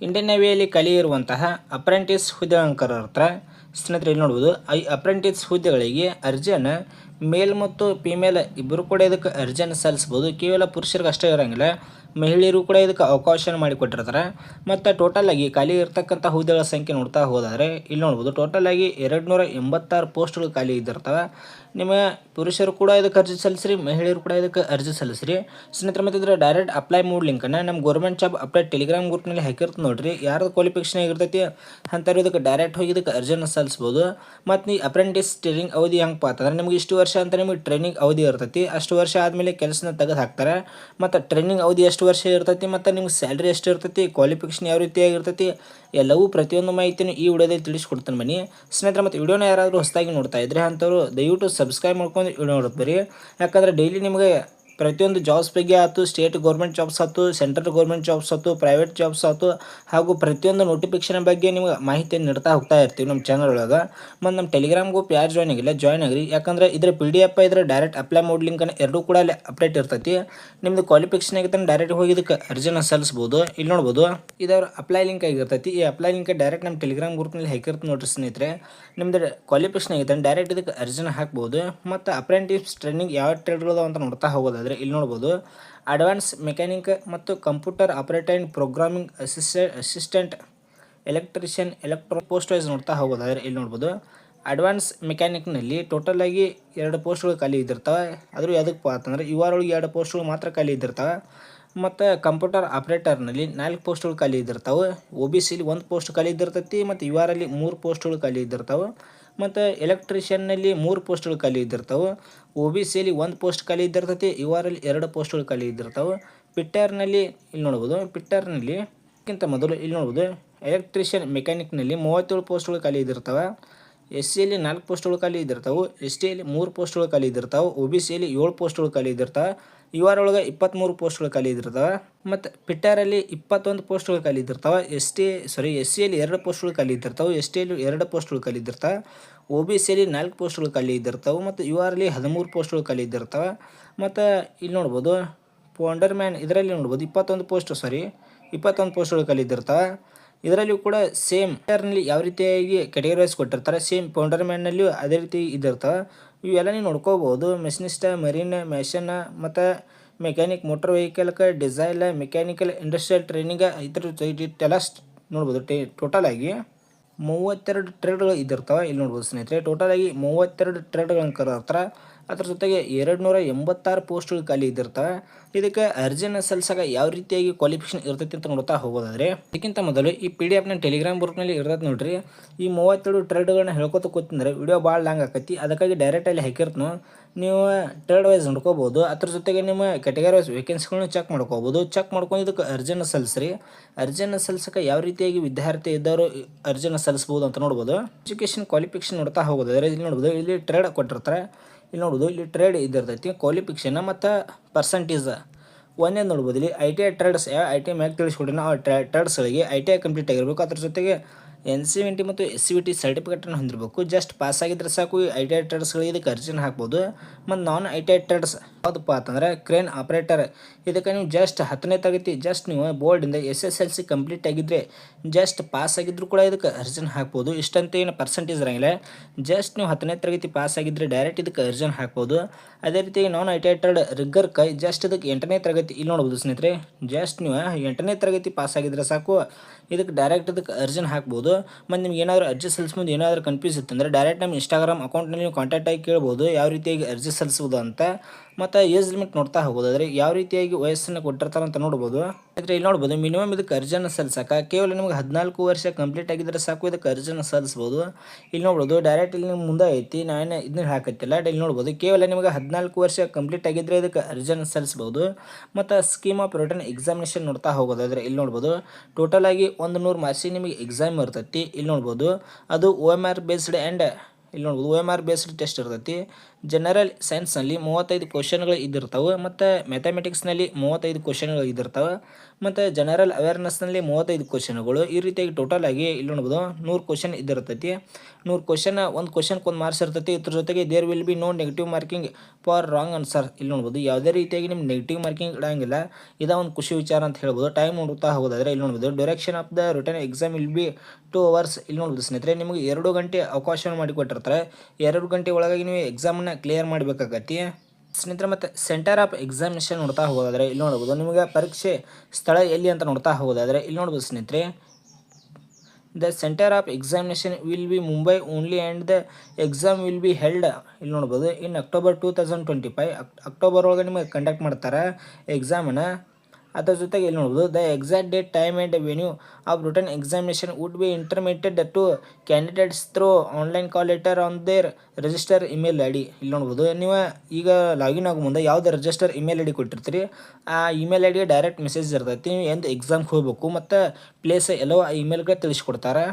Indian ನೇವಿಯಲ್ಲಿ ಕಲಿಯಿರುವಂತಹ apprentice ಹುದ್ದೆಗಳ ಹತ್ರ ಸ್ನೇಹಿತರೆ ಇಲ್ಲಿ ನೋಡ್ಬೋದು ಈ ಅಪ್ರೆಂಟಿಸ್ ಹುದ್ದೆಗಳಿಗೆ ಅರ್ಜಿಯನ್ನು ಮೇಲ್ ಮತ್ತು ಫಿಮೇಲ್ ಇಬ್ಬರು ಕೂಡ ಇದಕ್ಕೆ ಅರ್ಜಿಯನ್ನು ಸಲ್ಲಿಸ್ಬೋದು. ಕೇವಲ ಪುರುಷರಿಗೆ ಅಷ್ಟೇ ಇರೋಂಗಿಲ್ಲ. ಮಹಿಳೆಯರು ಕೂಡ ಇದಕ್ಕೆ ಅವಕಾಶ ಮಾಡಿಕೊಟ್ಟಿರ್ತಾರೆ ಮತ್ತು ಟೋಟಲ್ ಆಗಿ ಖಾಲಿ ಇರತಕ್ಕಂಥ ಹುದ್ದೆಗಳ ಸಂಖ್ಯೆ ನೋಡ್ತಾ ಹೋದರೆ ಇಲ್ಲಿ ನೋಡ್ಬೋದು ಟೋಟಲ್ ಆಗಿ ಎರಡು ನೂರ ಎಂಬತ್ತಾರು ಪೋಸ್ಟ್ಗಳು ಖಾಲಿ ಇದ್ದಿರ್ತವೆ. ನಿಮ್ಮ ಪುರುಷರು ಕೂಡ ಇದಕ್ಕೆ ಅರ್ಜಿ ಸಲ್ಲಿಸ್ರಿ, ಮಹಿಳೆಯರು ಕೂಡ ಇದಕ್ಕೆ ಅರ್ಜಿ ಸಲ್ಲಿಸ್ರಿ. ಸ್ನೇಹಿತರೆ, ಮತ್ತು ಇದರ ಡೈರೆಕ್ಟ್ ಅಪ್ಲೈ ಮೂಡ್ ಲಿಂಕನ್ನು ನಮ್ಮ ಗೌರ್ಮೆಂಟ್ ಜಾಬ್ ಅಪ್ಡೇಟ್ ಟೆಲಿಗ್ರಾಮ್ ಗ್ರೂಪ್ನಲ್ಲಿ ಹಾಕಿರ್ತ ನೋಡ್ರಿ. ಯಾರ್ದು ಕ್ವಾಲಿಫಿಕೇಷನ್ ಆಗಿರ್ತೈತಿ, ಅಂಥವ್ರು ಇದಕ್ಕೆ ಡೈರೆಕ್ಟ್ ಹೋಗಿ ಇದಕ್ಕೆ ಅರ್ಜಿಯನ್ನು ಸಲ್ಲಿಸ್ಬೋದು. ಮತ್ತು ನೀವು ಅಪ್ರೆಂಟಿಸ್ ಟ್ರೈನಿಂಗ್ ಅವಧಿ ಹೆಂಗಪ್ಪ ಅಂತಂದ್ರೆ ನಿಮ್ಗೆ ಇಷ್ಟು ವರ್ಷ ಅಂತ ನಿಮಗೆ ಟ್ರೈನಿಂಗ್ ಅವಧಿ ಇರ್ತೈತಿ. ಅಷ್ಟು ವರ್ಷ ಆದಮೇಲೆ ಕೆಲಸನ ತೆಗೆದು ಹಾಕ್ತಾರೆ. ಮತ್ತು ಟ್ರೈನಿಂಗ್ ಅವಧಿ ಎಷ್ಟು ವರ್ಷ ಇರ್ತೈತಿ ಮತ್ತು ನಿಮ್ಗೆ ಸ್ಯಾಲ್ರಿ ಎಷ್ಟು ಇರ್ತೈತಿ ಕ್ವಾಲಿಫಿಕೇಷನ್ ಯಾವ ರೀತಿಯಾಗಿರ್ತೈತಿ, ಎಲ್ಲವೂ ಪ್ರತಿಯೊಂದು ಮಾಹಿತಿನೂ ಈ ವಿಡಿಯೋದಲ್ಲಿ ತಿಳಿಸ್ಕೊಡ್ತೀನಿ ಬನ್ನಿ ಸ್ನೇಹಿತರೆ, ಮತ್ತು ವಿಡಿಯೋನ ಯಾರಾದರೂ ಹೊಸದಾಗಿ ನೋಡ್ತಾ ಇದ್ರೆ ಅಂಥವ್ರು ದಯವಿಟ್ಟು ಸಬ್ಸ್ಕ್ರೈಬ್ ಮಾಡ್ಕೊಂಡು ವಿಡಿಯೋ ನೋಡ್ತೀರಿ ಯಾಕಂದರೆ ಡೈಲಿ ನಿಮಗೆ ಪ್ರತಿಯೊಂದು ಜಾಬ್ಸ್ ಬಗ್ಗೆ ಆಯ್ತು ಸ್ಟೇಟ್ ಗೌರ್ಮೆಂಟ್ ಜಾಬ್ಸ್ ಆಯ್ತು ಸೆಂಟ್ರಲ್ ಗೌರ್ಮೆಂಟ್ ಜಾಬ್ಸ್ ಆಯ್ತು ಪ್ರೈವೇಟ್ ಜಾಬ್ಸ್ ಆಯ್ತು ಹಾಗೂ ಪ್ರತಿಯೊಂದು ನೋಟಿಫಿಕೇಶನ್ ಬಗ್ಗೆ ನಿಮ್ಗೆ ಮಾಹಿತಿಯನ್ನು ನೀಡ್ತಾ ಹೋಗ್ತಾ ಇರ್ತೀವಿ ನಮ್ಮ ಚಾನಲ್ ಒಳಗೆ. ಮತ್ತು ನಮ್ಮ ಟೆಲಿಗ್ರಾಮ್ ಗ್ರೂಪ್ ಯಾರು ಜಾಯ್ನ್ ಆಗಿಲ್ಲ ಜಾಯ್ನ್ ಆಗಿರಿ. ಯಾಕಂದ್ರೆ ಇದ್ರ ಪಿ ಡಿ ಎಫ್ ಇದ್ರೆ ಡೈರೆಕ್ಟ್ ಅಪ್ಲೈ ಮಾಡಿ ಲಿಂಕನ್ನು ಎರಡೂ ಕೂಡ ಅಲ್ಲಿ ಅಪ್ಡೇಟ್ ಇರ್ತೈತಿ. ನಿಮ್ಮದು ಕ್ವಾಲಿಫಿಕೇಶನ್ ಆಗಿತ್ತು ಡೈರೆಕ್ಟ್ ಹೋಗಿ ಇದಕ್ಕೆ ಅರ್ಜಿನ ಸಲ್ಲಿಸ್ಬೋದು. ಇಲ್ಲಿ ನೋಡ್ಬೋದು ಇದವ್ರ ಅಪ್ಲೈ ಲಿಂಕ್ ಆಗಿರ್ತೈತಿ. ಈ ಅಪ್ಲೈ ಲಿಂಕ್ ಡೈರೆಕ್ಟ್ ನಮ್ಮ ಟೆಲಿಗ್ರಾಮ್ ಗ್ರೂಪ್ನಲ್ಲಿ ಹಾಕಿರ್ತೀನಿ ನೋಡ್ರಿ ಸ್ನೇಹಿತರೆ. ನಿಮ್ದು ಕ್ವಾಲಿಫಿಕೇಶನ್ ಆಗಿತ್ತು ಡೈರೆಕ್ಟ್ ಇದಕ್ಕೆ ಅರ್ಜಿನ ಹಾಕ್ಬೋದು. ಮತ್ತು ಅಪ್ರೆಂಟಿಸ್ ಟ್ರೈನಿಂಗ್ ಯಾವ ಟ್ರೇಡ್ಗಳು ಅಂತ ನೋಡ್ತಾ ಹೋಗೋದಾದ್ರೆ ಇಲ್ಲಿ ನೋಡ್ಬೋದು ಅಡ್ವಾನ್ಸ್ ಮೆಕ್ಯಾನಿಕ್ ಮತ್ತು computer operator programming assist assistant electrician electro post wise ನೋಡ್ತಾ ಹೋಗೋದಾದ್ರೆ ಇಲ್ಲಿ ನೋಡ್ಬೋದು ಅಡ್ವಾನ್ಸ್ ಮೆಕ್ಯಾನಿಕ್ನಲ್ಲಿ ಟೋಟಲ್ ಆಗಿ ಎರಡು ಪೋಸ್ಟ್ಗಳು ಖಾಲಿ ಇದ್ದಿರ್ತವೆ. ಆದರೂ ಯಾವುದಕ್ಕೆ ಅಂತಂದ್ರೆ ಒಳಗೆ ಎರಡು ಪೋಸ್ಟ್ಗಳು ಮಾತ್ರ ಖಾಲಿ ಇದ್ದಿರ್ತವೆ. ಮತ್ತು ಕಂಪ್ಯೂಟರ್ ಆಪ್ರೇಟರ್ನಲ್ಲಿ ನಾಲ್ಕು ಪೋಸ್ಟ್ಗಳು ಖಾಲಿ ಇದ್ದಿರ್ತಾವೆ. ಒ ಬಿ ಸಿಲಿ ಒಂದು ಪೋಸ್ಟ್ ಖಾಲಿ ಇದ್ದಿರ್ತೈತಿ, ಮತ್ತು ಯು ಆರ್ ಅಲ್ಲಿ ಮೂರು ಪೋಸ್ಟ್ಗಳು ಖಾಲಿ ಇದ್ದಿರ್ತಾವೆ. ಮತ್ತು ಎಲೆಕ್ಟ್ರಿಷಿಯನ್ನಲ್ಲಿ ಮೂರು ಪೋಸ್ಟ್ಗಳು ಖಾಲಿ ಇದ್ದಿರ್ತಾವೆ. ಓ ಬಿ ಸಿಯಲ್ಲಿ ಒಂದು ಪೋಸ್ಟ್ ಖಾಲಿ ಇದ್ದಿರ್ತೈತಿ, ಯು ಆರ್ ಅಲ್ಲಿ ಎರಡು ಪೋಸ್ಟ್ಗಳು ಖಾಲಿ ಇದ್ದಿರ್ತಾವೆ. ಪಿಟ್ಟರ್ನಲ್ಲಿ ಇಲ್ಲಿ ನೋಡ್ಬೋದು, ಪಿಟ್ಟರ್ನಲ್ಲಿ ಕ್ಕಿಂತ ಮೊದಲು ಇಲ್ಲಿ ನೋಡ್ಬೋದು, ಎಲೆಕ್ಟ್ರಿಷಿಯನ್ ಮೆಕ್ಯಾನಿಕ್ನಲ್ಲಿ ಮೂವತ್ತೇಳು ಪೋಸ್ಟ್ಗಳು ಖಾಲಿ ಇದ್ದಿರ್ತಾವೆ. ಎಸ್ ಸಿಯಲ್ಲಿ ನಾಲ್ಕು ಪೋಸ್ಟ್ಗಳು ಖಾಲಿ ಇದ್ದಿರ್ತಾವೆ. ಎಸ್ ಟಿಯಲ್ಲಿ ಮೂರು ಪೋಸ್ಟ್ಗಳು ಖಾಲಿ ಇದ್ದಿರ್ತಾವೆ. ಒ ಬಿ ಸಿಯಲ್ಲಿ ಏಳು ಪೋಸ್ಟ್ಗಳು ಖಾಲಿ ಇದ್ದಿರ್ತಾವೆ. ಒಳಗೆ ಇಪ್ಪತ್ತ್ಮೂರು ಪೋಸ್ಟ್ಗಳು ಖಾಲಿ ಇದ್ದಿರ್ತಾವೆ ಮತ್ತು ಪಿಟ್ಟಾರಲ್ಲಿ ಇಪ್ಪತ್ತೊಂದು ಪೋಸ್ಟ್ಗಳು ಖಾಲಿ ಇದ್ದಿರ್ತಾವೆ ಎಸ್ ಟಿ ಸಾರಿ ಎಸ್ ಸಿಯಲ್ಲಿ ಎರಡು ಪೋಸ್ಟ್ಗಳು ಖಾಲಿ ಇದ್ದಿರ್ತಾವೆ ಎಸ್ ಟಿಯಲ್ಲಿ ಎರಡು ಪೋಸ್ಟ್ಗಳು ಖಾಲಿ ಇದ್ದಿರ್ತಾವೆ ಒ ಬಿ ಸಿಯಲ್ಲಿ ನಾಲ್ಕು ಪೋಸ್ಟ್ಗಳು ಖಾಲಿ ಇದ್ದಿರ್ತಾವೆ ಮತ್ತು ಯು ಆರಲ್ಲಿ ಹದಿಮೂರು ಪೋಸ್ಟ್ಗಳು ಖಾಲಿ ಇದ್ದಿರ್ತಾವೆ ಮತ್ತು ಇಲ್ಲಿ ನೋಡ್ಬೋದು ಪೌಂಡರ್ ಮ್ಯಾನ್ ಇದರಲ್ಲಿ ನೋಡ್ಬೋದು ಇಪ್ಪತ್ತೊಂದು ಪೋಸ್ಟ್ ಸಾರಿ ಇಪ್ಪತ್ತೊಂದು ಪೋಸ್ಟ್ಗಳು ಖಾಲಿ ಇದ್ದಿರ್ತಾವೆ ಇದರಲ್ಲಿಯೂ ಕೂಡ ಸೇಮ್ನಲ್ಲಿ ಯಾವ ರೀತಿಯಾಗಿ ಕೆಟಗರೈಸ್ ಕೊಟ್ಟಿರ್ತಾರೆ ಸೇಮ್ ಪೌಂಡರ್ ಮ್ಯಾನ್ನಲ್ಲಿಯೂ ಅದೇ ರೀತಿ ಇದಿರ್ತವೆ ಇವೆಲ್ಲ ನೀವು ನೋಡ್ಕೋಬೋದು. ಮೆಷಿನಿಸ್ಟ, ಮರೀನ್, ಮೆಷನ್, ಮತ್ತು ಮೆಕ್ಯಾನಿಕ್, ಮೋಟ್ರ್ ವೆಹಿಕಲ್ಕ ಡಿಸೈಲ್, ಮೆಕ್ಯಾನಿಕಲ್, ಇಂಡಸ್ಟ್ರಿಯಲ್ ಟ್ರೈನಿಂಗ್, ಇದ್ರ ಟೆಲಸ್ಟ್ ನೋಡ್ಬೋದು. ಟೇ, ಟೋಟಲ್ ಆಗಿ ಮೂವತ್ತೆರಡು ಟ್ರೇಡ್ಗಳು ಇದ್ದಿರ್ತವೆ. ಇಲ್ಲಿ ನೋಡ್ಬೋದು ಸ್ನೇಹಿತರೆ, ಟೋಟಲ್ ಆಗಿ ಮೂವತ್ತೆರಡು ಟ್ರೇಡ್ಗಳನ್ನು ಕರೆರ್ತಾರೆ ಅದ್ರ ಜೊತೆಗೆ ಎರಡು ನೂರ ಎಂಬತ್ತಾರು ಪೋಸ್ಟ್ಗಳು ಖಾಲಿ ಇದ್ದಿರ್ತವೆ. ಇದಕ್ಕೆ ಅರ್ಜಿನ ಸಲ್ಲಿಸಾಗ ಯಾವ ರೀತಿಯಾಗಿ ಕ್ವಾಲಿಫಿಕೇಶನ್ ಇರ್ತೈತಿ ಅಂತ ನೋಡ್ತಾ ಹೋಗೋದಾದ್ರೆ, ಇದಕ್ಕಿಂತ ಮೊದಲು ಈ ಪಿ ಡಿ ಎಫ್ನ ಟೆಲಿಗ್ರಾಮ್ ಗ್ರೂಪ್ನಲ್ಲಿ ಇರ್ತೈತೆ ನೋಡ್ರಿ. ಈ ಮೂವತ್ತೆರಡು ಟ್ರೇಡ್ಗಳನ್ನ ಹೇಳ್ಕೊತ ಕೂತಂದ್ರೆ ವಿಡಿಯೋ ಭಾಳ ಲಾಂಗ್ ಆಕತಿ. ಅದಕ್ಕಾಗಿ ಡೈರೆಕ್ಟಲ್ಲಿ ಹಾಕಿರ್ತನು ನೀವು ಟ್ರೇಡ್ ವೈಸ್ ನೋಡ್ಕೋಬೋದು. ಅದ್ರ ಜೊತೆಗೆ ನಿಮ್ಮ ಕೆಟಗರಿ ವೈಸ್ ವೇಕೆನ್ಸಿಗಳನ್ನ ಚೆಕ್ ಮಾಡ್ಕೋಬೋದು. ಚೆಕ್ ಮಾಡ್ಕೊಂಡು ಇದಕ್ಕೆ ಅರ್ಜಿನ ಸಲ್ಲಿಸ್ರಿ. ಅರ್ಜಿನ ಸಲ್ಸಕ್ಕೆ ಯಾವ ರೀತಿಯಾಗಿ ವಿದ್ಯಾರ್ಥಿ ಇದ್ದವರು ಅರ್ಜಿನ ಸಲ್ಲಿಸ್ಬೋದು ಅಂತ ನೋಡ್ಬೋದು. ಎಜುಕೇಷನ್ ಕ್ವಾಲಿಫಿಕೇಶನ್ ನೋಡ್ತಾ ಹೋಗೋದಾದ್ರೆ ಇಲ್ಲಿ ನೋಡ್ಬೋದು. ಇಲ್ಲಿ ಟ್ರೇಡ್ ಕೊಟ್ಟಿರ್ತಾರೆ. ಇಲ್ಲಿ ನೋಡ್ಬೋದು ಇಲ್ಲಿ ಟ್ರೇಡ್ ಇದ್ದಿರ್ತೈತಿ ಕ್ವಾಲಿಫಿಕೇಷನ್ ಮತ್ತು ಪರ್ಸೆಂಟೇಜ್ ಒಂದೇ ನೋಡ್ಬೋದು, ಇಲ್ಲಿ I T I trades I T I ಮ್ಯಾಗೆ ತಿಳಿಸ್ಕೊಡಿ ನಾವು ಟ್ರೇ ಟ್ರೇಡ್ಸ್ಗಳಿಗೆ ಐ ಟಿ ಐ ಕಂಪ್ಲೀಟ್ ಆಗಿರಬೇಕು. ಅದ್ರ ಜೊತೆಗೆ ಎನ್ ಸಿ ವಿ ಟಿ ಮತ್ತು ಎಸ್ ಸಿ ವಿ ಟಿ ಸರ್ಟಿಫಿಕೇಟನ್ನು ಹೊಂದಿರಬೇಕು. ಜಸ್ಟ್ ಪಾಸ್ ಆಗಿದ್ರೆ ಸಾಕು ಐ ಟಿ ಐ ಇದಕ್ಕೆ ಅರ್ಜಿನ ಹಾಕ್ಬೋದು. ಮತ್ತು ನಾನ್ ಐ ಟಿ ಐ ಯಾವುದಪ್ಪ ಅಂತಂದರೆ ಕ್ರೇನ್ ಆಪ್ರೇಟರ್ ಇದಕ್ಕೆ ನೀವು ಜಸ್ಟ್ ಹತ್ತನೇ ತರಗತಿ ಜಸ್ಟ್ ನೀವು ಬೋರ್ಡಿಂದ S S L C complete ಆಗಿದ್ದರೆ ಜಸ್ಟ್ ಪಾಸ್ ಆಗಿದ್ರು ಕೂಡ ಇದಕ್ಕೆ ಅರ್ಜಿನ ಹಾಕ್ಬೋದು. ಇಷ್ಟಂತ ಏನು ಪರ್ಸೆಂಟೇಜ್ ಇರಂಗಿಲ್ಲ. ಜಸ್ಟ್ ನೀವು ಹತ್ತನೇ ತರಗತಿ ಪಾಸ್ ಆಗಿದ್ದರೆ ಡೈರೆಕ್ಟ್ ಇದಕ್ಕೆ ಅರ್ಜಿನ ಹಾಕ್ಬೋದು. ಅದೇ ರೀತಿ ನಾನ್ ಐ ಟಿ ಐ ಟೆಡ್ ರಿಗ್ಗರ್ ಕೈ ಜಸ್ಟ್ ಇದಕ್ಕೆ ಎಂಟನೇ ತರಗತಿ, ಇಲ್ಲಿ ನೋಡ್ಬೋದು ಸ್ನೇಹಿತರೆ ಜಸ್ಟ್ ನೀವು ಎಂಟನೇ ತರಗತಿ ಪಾಸ್ ಆಗಿದ್ರೆ ಸಾಕು, ಇದಕ್ಕೆ ಡೈರೆಕ್ಟ್ ಇದಕ್ಕೆ ಅರ್ಜಿನ ಹಾಕ್ಬೋದು. ಮತ್ತು ನಿಮ್ಗೆ ಏನಾದರೂ ಅರ್ಜಿ ಸಲ್ಲಿಸ್ಬೋದು, ಏನಾದರೂ ಕನ್ಫ್ಯೂಸ್ ಇತ್ತಂದರೆ ಡೈರೆಕ್ಟ್ ನಮ್ಮ ಇನ್ಸ್ಟಾಗ್ರಾಮ್ ಅಕೌಂಟ್ನಲ್ಲಿ ನೀವು ಕಾಂಟ್ಯಾಕ್ಟ್ ಆಗಿ ಕೇಳ್ಬೋದು, ಯಾವ ರೀತಿಯಾಗಿ ಅರ್ಜಿ ಸಲ್ಲಿಸ್ಬೋದು ಅಂತ. ಮತ್ತು ಏಜ್ ಲಿಮಿಟ್ ನೋಡ್ತಾ ಹೋಗೋದಾದ್ರೆ ಯಾವ ರೀತಿಯಾಗಿ ವಯಸ್ಸನ್ನು ಕೊಟ್ಟಿರ್ತಾರೆ ಅಂತ ನೋಡ್ಬೋದು. ಇಲ್ಲಿ ನೋಡ್ಬೋದು ಮಿನಿಮಮ್ ಇದಕ್ಕೆ ಅರ್ಜಿಯನ್ನು ಸಲ್ಲಿಸಕ್ಕೆ. ಕೇವಲ ನಿಮಗೆ ಹದಿನಾಲ್ಕು ವರ್ಷ ಕಂಪ್ಲೀಟ್ ಆಗಿದ್ರೆ ಸಾಕು, ಇದಕ್ಕೆ ಅರ್ಜಿನ ಸಲ್ಲಿಸ್ಬೋದು ಇಲ್ಲಿ ನೋಡ್ಬೋದು ಡೈರೆಕ್ಟ್ ಇಲ್ಲಿ ನಿಮ್ಗೆ ಮುಂದೆ ಐತಿ ನಾನು ಇದನ್ನ ಹಾಕತ್ತಿಲ್ಲ ಇಲ್ಲಿ ನೋಡ್ಬೋದು, ಕೇವಲ ನಿಮಗೆ ಹದಿನಾಲ್ಕು ವರ್ಷ ಕಂಪ್ಲೀಟ್ ಆಗಿದ್ರೆ ಇದಕ್ಕೆ ಅರ್ಜನ್ ಸಲ್ಲಿಸ್ಬೋದು ಮತ್ತು ಸ್ಕೀಮ್ ಆಫ್ ರಿಟರ್ನ್ ಎಕ್ಸಾಮಿನೇಷನ್ ನೋಡ್ತಾ ಹೋಗೋದಾದ್ರೆ ಇಲ್ಲಿ ನೋಡ್ಬೋದು ಟೋಟಲ್ ಆಗಿ ಒಂದು ನೂರು ಮಾರ್ಕ್ಸಿಗೆ ನಿಮಗೆ ಎಕ್ಸಾಮ್ ಇರ್ತೈತಿ. ಇಲ್ಲಿ ನೋಡ್ಬೋದು, ಅದು O M R based and ಇಲ್ಲಿ ನೋಡ್ಬೋದು O M R based test ಇರ್ತೈತಿ. ಜನರಲ್ ಸೈನ್ಸ್ನಲ್ಲಿ ಮೂವತ್ತೈದು ಕ್ವಶನ್ಗಳು ಇದ್ದಿರ್ತವೆ, ಮತ್ತು ಮ್ಯಾಥಮೆಟಿಕ್ಸ್ನಲ್ಲಿ ಮೂವತ್ತೈದು ಕ್ವಶನ್ಗಳು ಇದ್ದಿರ್ತವೆ, ಮತ್ತು ಜನರಲ್ ಅವೇರ್ನೆಸ್ನಲ್ಲಿ ಮೂವತ್ತೈದು ಕ್ವಶನ್ಗಳು ಈ ರೀತಿಯಾಗಿ ಟೋಟಲ್ ಆಗಿ ಇಲ್ಲಿ ನೋಡ್ಬೋದು, ನೂರು ಕ್ವಶನ್ ಇದ್ದಿರ್ತೈತಿ. ನೂರು ಕ್ವಶನ್ ಒಂದು ಕ್ವಶನ್ಗೆ ಒಂದು ಮಾರ್ಕ್ಸ್ ಇರ್ತೈತಿ. ಇದ್ರ ಜೊತೆಗೆ there will be no negative marking for wrong answer ಇಲ್ಲಿ ನೋಡ್ಬೋದು, ಯಾವುದೇ ರೀತಿಯಾಗಿ ನಿಮ್ಗೆ ನೆಗೆಟಿವ್ ಮಾರ್ಕಿಂಗ್ ಇಡಂಗಿಲ್ಲ. ಇದಾ ಒಂದು ಖುಷಿ ವಿಚಾರ ಅಂತ ಹೇಳ್ಬೋದು. ಟೈಮ್ ನೋಡುತ್ತಾ ಹೋಗೋದಾದ್ರೆ ಇಲ್ಲಿ ನೋಡ್ಬೋದು direction of the written exam will be two hours ಇಲ್ಲಿ ನೋಡ್ಬೋದು ಸ್ನೇಹಿತರೆ, ನಿಮಗೆ ಎರಡು ಗಂಟೆ ಅವಕಾಶವನ್ನು ಮಾಡಿಕೊಟ್ಟಿರ್ತಾರೆ. ಎರಡು ಗಂಟೆ ಒಳಗಾಗಿ ನೀವು ಎಕ್ಸಾಮನ್ನ ಕ್ಲಿಯರ್ ಮಾಡಬೇಕಾಗತ್ತಿ. ಸ್ನೇಹಿತರೆ, ಮತ್ತು ಸೆಂಟರ್ ಆಫ್ ಎಕ್ಸಾಮಿನೇಷನ್ ನೋಡ್ತಾ ಹೋಗೋದಾದರೆ, ಇಲ್ಲಿ ನೋಡ್ಬೋದು, ನಿಮಗೆ ಪರೀಕ್ಷೆ ಸ್ಥಳ ಎಲ್ಲಿ ಅಂತ ನೋಡ್ತಾ ಹೋಗೋದಾದ್ರೆ, ಇಲ್ಲಿ ನೋಡ್ಬೋದು ಸ್ನೇಹಿತರೆ. The centre of examination will be Mumbai only and the exam will be held ಇಲ್ಲಿ ನೋಡ್ಬೋದು, in October two thousand twenty five October ಒಳಗೆ ನಿಮಗೆ ಕಂಡಕ್ಟ್ ಮಾಡ್ತಾರೆ ಎಕ್ಸಾಮನ್ನು ಅದರ ಜೊತೆಗೆ ಇಲ್ಲಿ ನೋಡ್ಬೋದು the exact date time and venue of written examination would be intimated to candidates through online call letter on their register email I D ಇಲ್ಲಿ ನೋಡ್ಬೋದು, ನೀವು ಈಗ ಲಾಗಿನ್ ಆಗೋ ಮುಂದೆ ಯಾವ್ದು ರಿಜಿಸ್ಟರ್ ಇಮೇಲ್ ಐ ಡಿ ಕೊಟ್ಟಿರ್ತೀರಿ, ಆ ಇಮೇಲ್ ಐ ಡಿಗೆ ಡೈರೆಕ್ಟ್ ಮೆಸೇಜ್ ಇರ್ತೈತಿ, ನೀವು ಎಂದು ಎಕ್ಸಾಮ್ಗೆ ಹೋಗ್ಬೇಕು, ಮತ್ತು ಪ್ಲೇಸ್ ಎಲ್ಲೋ ಆ ಇಮೇಲ್ಗೆ ತಿಳಿಸ್ಕೊಡ್ತಾರೆ?